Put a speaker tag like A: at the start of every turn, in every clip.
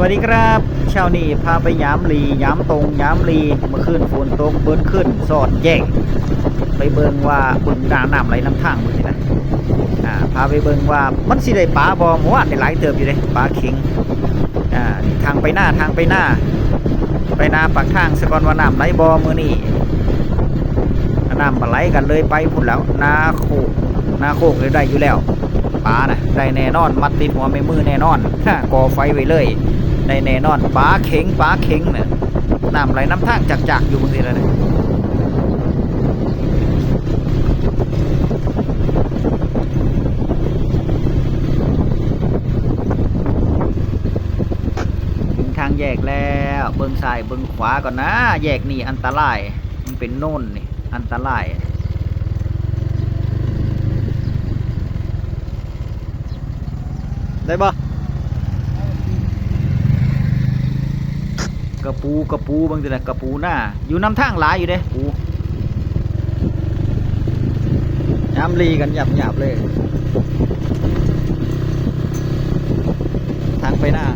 A: วัสดีครับเช้านี้พาไปยามลียามตรงยามลีเมื่อคืนฝนตกเบิดขึ้นสอดแจ้งไปเบิ่งว่าบึงดาน้ำไหลน้ำทางมดนี่นะอ่าพาไปเบิ่งว่ามันสิได้ปลาบ่เมื่อวาได้หลายเติบอยู่เลยปลาเข็งอ่าทางไปหน้าทางไปหน้า ไปหน้าปากทางสกอนว่าน้ำไหลบ่มื้อนี้น้ำบ่ไหลกันเลยไปพุ่นแล้วนาโคกนาโคกเลยได้อยู่แล้วปลาน่ะได้แน่นอนมัดติดหัวไม่มือแน่นอนก่อไฟไว้เลย ในแน่นอนปลาเข็งปลาเข็งเนี่ยน้ำไหลน้ำทางจักๆอยู่บางทีแล้เนี่ยถึงทางแยกแล้วเบิ้งซ้ายเบิ้งขวาก่อนนะ แยกนี่อันตราย มันเป็นโน่นนี่อันตราย ได้ปะ กระปูกระปูบางทีแหละกระปูหน้า อยู่น้ำทางหลายอยู่เด้ปูย้ำลีกันหยับหยับๆเลย ทางไปหน้า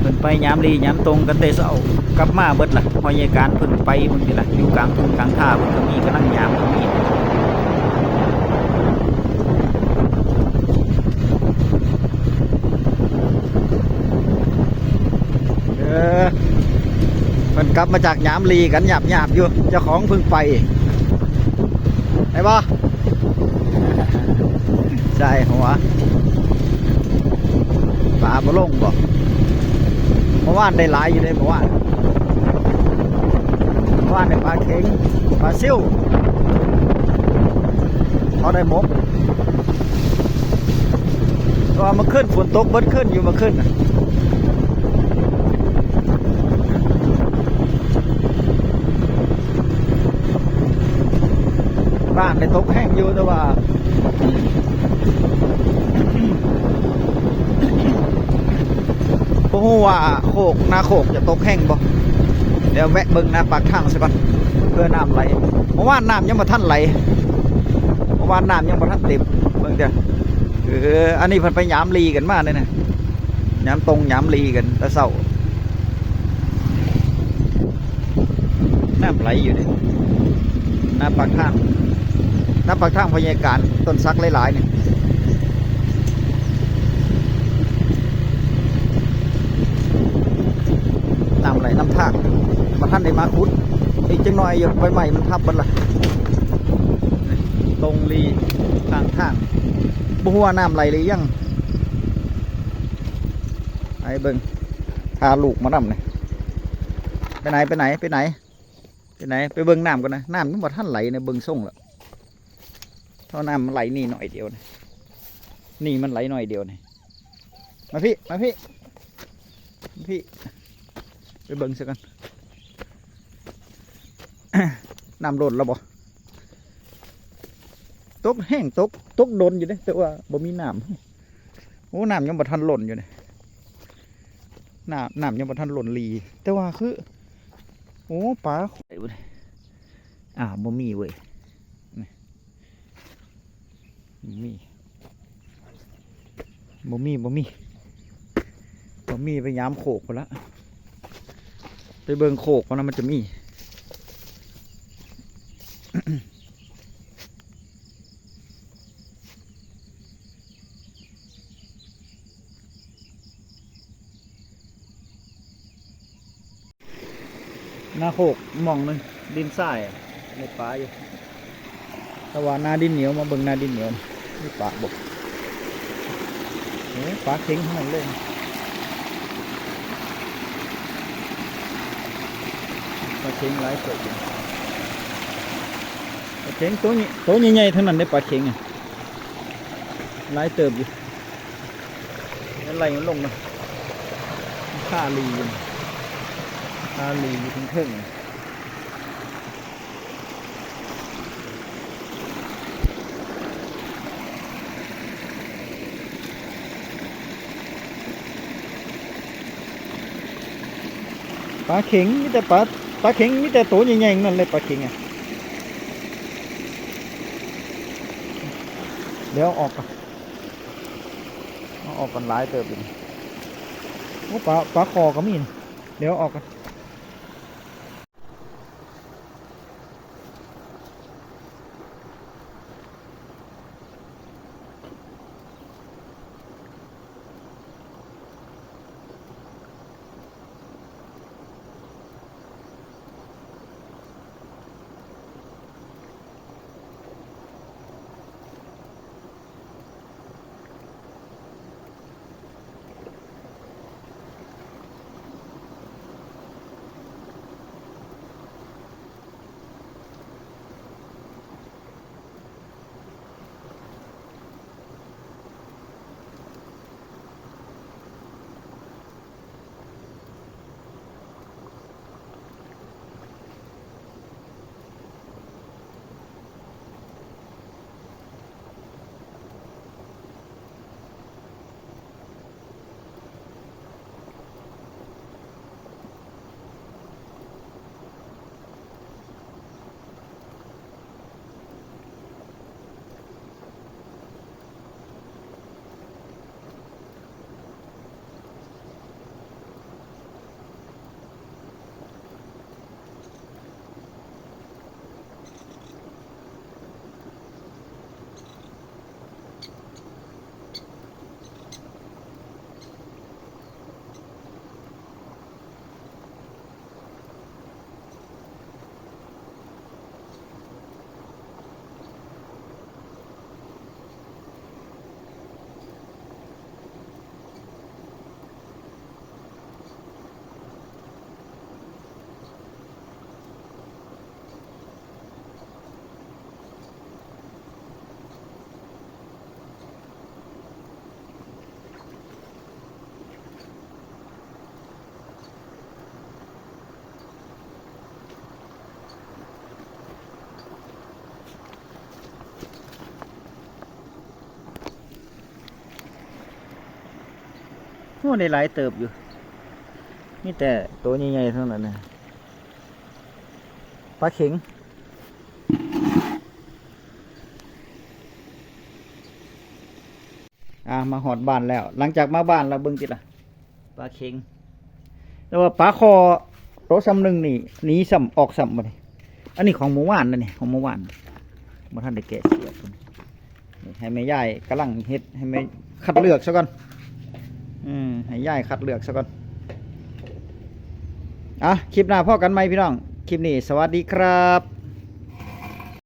A: เพิ่นไปย้ำลีย้ำตรงกันเตะเสากลับมาเบิดล่ะพอยายการเพิ่งไปบางทีละอยู่กลางทุ่งกลางท่าเพิ่นก็มีกำลังย้ำก็มี เออมัน กลับมาจากยามลีกันหยาบหยาบอยู่เจ้าของพิ่งไปไอ้บ่ใช่หัวปลาบ่ลงบ่เมื่อวานได้หลายอยู่เลยเมื่อวานเมื่อวานได้ปลาเข็งปลาซิ่วเขาได้มกก็มาขึ้นฝนตกเบิดขึ้นอยู่มาขึ้น น่ะบ้ตกแห้งอยู่แต่ว่าพวกว่าโคกนาโคกจะตกแห้งบ่เดี๋ยวแวะเบิ่งหนาปากทางสิก่อนเพื่อน้ำไหลเมื่อวาน้ำยังบ่ทันไหลเมื่อวาน้ำยังบ่ทันเต็มเบิ่งเด้อเอออันนี้พิ่นไปยามลีกันมาเลยนะยามตรงยามลีกันแต่เช้าน้ำไหลอยู่เดิหน้าปากทาง น้ำปากทางพยาการต้นซักหลายๆเนี่ยน้ำไหลน้ำทางมาท่านได้มาคุด อีกจังหน่อยอยู่ใบใหม่มันทับบันละนี่ตรงรีทางทางบัวน้ำไหลเลยยังไอ้เบิงพาลูกมานำเนี่ยไปไหนไปไหนไปไหนไปไหนไปเบิ่งน้ำกันนะน้ำมันบ่ท่านไหลในเบิ่งส่งแล้ว ท่าน้ำมันไหลนี่หน่อยเดียวนะนี่มันไหลหน่อยเดียวนี่มาพี่ มาพี่มาพี่ ไปเบิ่งสักกันน้ำหล่นแล้วบ่ตกแห้งตกตกโดนอยู่เด้แต่ว่าบ่มีน้ำโอ้น้ำยังบ่ทันหล่นอยู่เนี่ยน้ำน้ำยังบ่ทันหล่นลี แต่ว่าคือ โอ้ปลาไข่เว้ยอ่าบ่มีเว้ย มีบ่มีบ่มีบ่มีไปยามโขกไปละไปเบิงโขกว่านะมันจะมีหน้าโขกมองหนึงดินทรายในป่าอยู่ แต่ว่าหน้าดินเหนียวมาเบิ่งหน้าดินเหนียวนี่ป่าบกโอ้ป่าเข็งทั้งนั้นเลยป่าเข็งหลายตัวอยู่ป่าเข็งตัวนี้ตัวใหญ่ๆทั้งนั้นได้ป่าเข็งอะหลายเติบอยู่แล้วไหลมันลงนะค่าลีอยู่ค่าลีอยู่ทั้งเทิง ปลาเข็งมีแต่ปลาปลาเข็งมีแต่ตัวใหญ่ๆนั่นเลยปลาเข็งอะเดี๋ยวออกก่อนออกกันหลายเติบอีกโอ้ปลาปลาคอก็มีเดี๋ยวออกกัน โอ้ได้หลายเติบอยู่นี่แต่ตัวใหญ่ๆเท่านั้นนะปลาเข็งอ่ามาหอดบ้านแล้ว หลังจากมาบ้านเราเบิ่งติล่ะปลาเค็งแต่ว่าปลาคอโตซ้ำหนึ่งนี่หนีซ้ำออกซ้ำมาเลยอันนี้ของหมูหวานนะนี่ของหมูหวานมาท่านได้แกะเสียบให้แม่ย่ายกำลังเฮ็ดให้แม่คัดเลือกซะก่อน อืมให้ย่ายคัดเลือกซะก่อนอะคลิปหน้าพ่อกันไหมพี่น้อง คลิปนี้ สวัสดีครับ